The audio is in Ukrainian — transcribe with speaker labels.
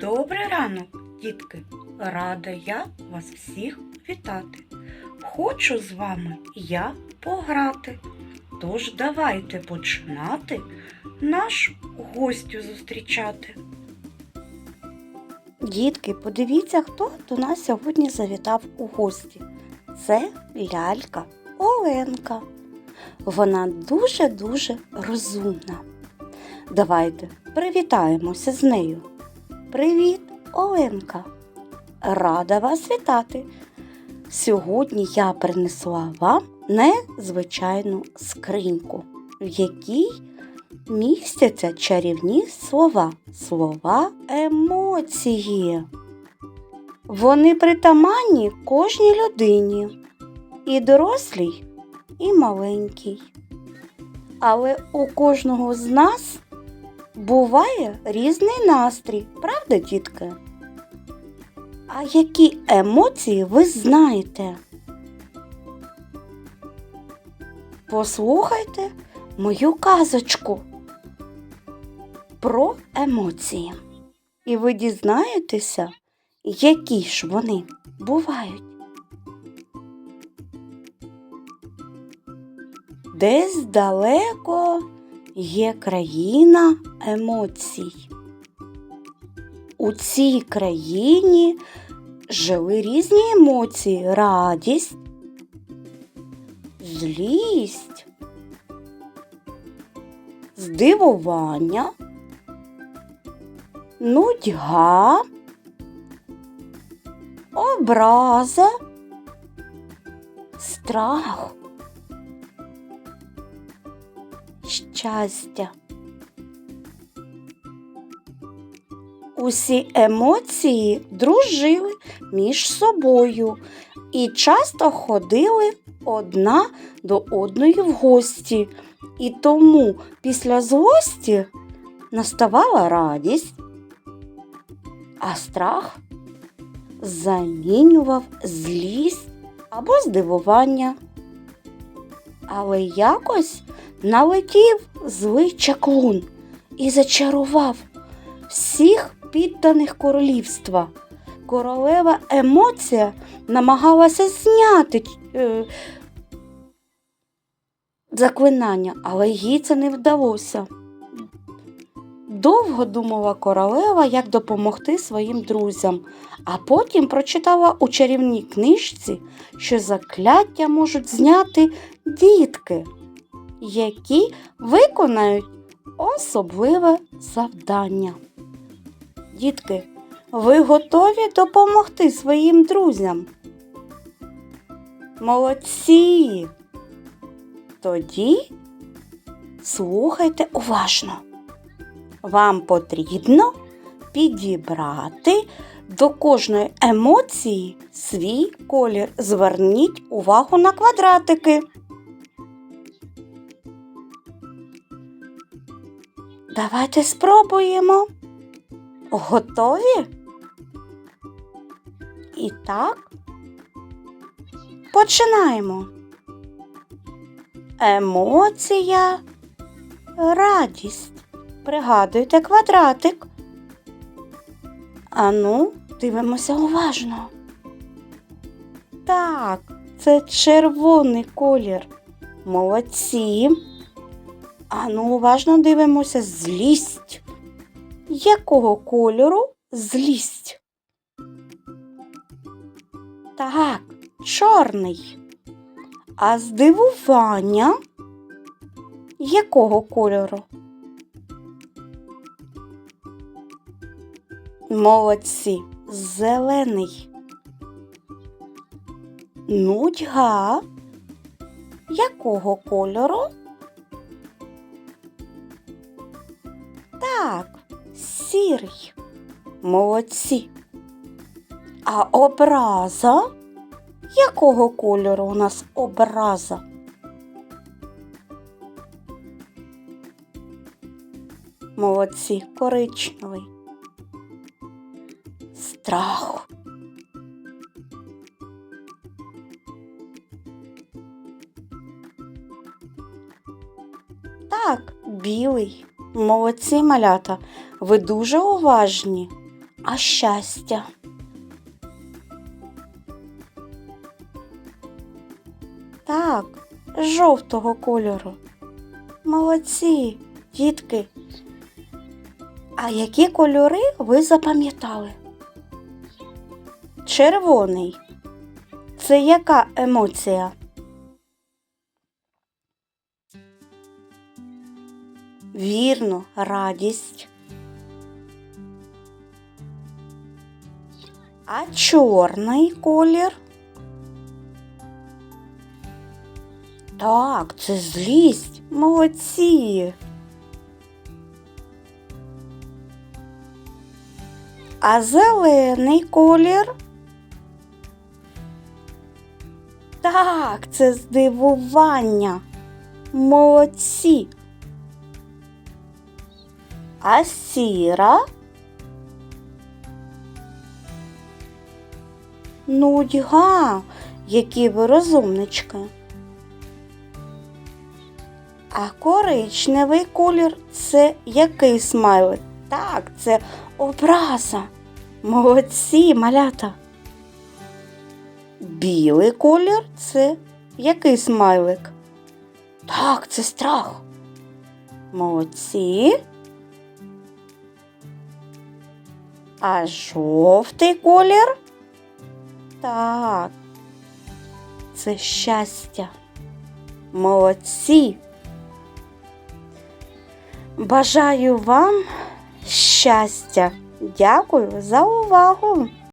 Speaker 1: Добрий ранок, дітки! Рада я вас всіх вітати. Хочу з вами я пограти. Тож давайте починати наш гостю зустрічати. Дітки, подивіться, хто до нас сьогодні завітав у гості. Це лялька Оленка. Вона дуже-дуже розумна. Давайте привітаємося з нею. Привіт, Оленка! Рада вас вітати. Сьогодні я принесла вам незвичайну скриньку, в якій містяться чарівні слова, слова емоції. Вони притаманні кожній людині, і дорослій, і маленькій. Але у кожного з нас буває різний настрій, правда, дітки? А які емоції ви знаєте? Послухайте мою казочку про емоції. І ви дізнаєтеся, які ж вони бувають. Десь далеко є країна емоцій. У цій країні жили різні емоції радість, злість, здивування, нудьга, образа, страх, щастя. Усі емоції дружили між собою і часто ходили одна до одної в гості, і тому після злості наставала радість, а страх замінював злість або здивування. Але якось налетів злий чаклун і зачарував всіх підданих королівства. Королева емоція намагалася зняти е, заклинання, але їй це не вдалося. Довго думала королева, як допомогти своїм друзям, а потім прочитала у чарівній книжці, що закляття можуть зняти дітки, які виконають особливе завдання. Дітки, ви готові допомогти своїм друзям? Молодці! Тоді слухайте уважно. Вам потрібно підібрати до кожної емоції свій колір. Зверніть увагу на квадратики. Давайте спробуємо. Готові? І так, починаємо. Емоція, радість. Пригадуйте квадратик. Ану, дивимося уважно. Так, це червоний колір. Молодці. Ану, уважно дивимося злість. Якого кольору злість? Так, чорний. А здивування якого кольору? Молодці, зелений. Нудьга якого кольору? Так, сірий. Молодці. А образа? Якого кольору у нас образа? Молодці, коричневий. Страх. Так, білий. Молодці малята, ви дуже уважні. А щастя. Так, жовтого кольору. Молодці, дітки. А які кольори ви запам'ятали? Червоний. Це яка емоція? Вірно, радість. А чорний колір? Так, це злість. Молодці. А зелений колір? Так, це здивування. Молодці. А сіра? Нудьга, які ви розумнички. А коричневий колір це який смайлик? Так, це образа. Молодці, малята. Білий колір це який смайлик? Так, це страх. Молодці. А жовтий колір? Так. Це щастя. Молодці. Бажаю вам щастя. Дякую за увагу.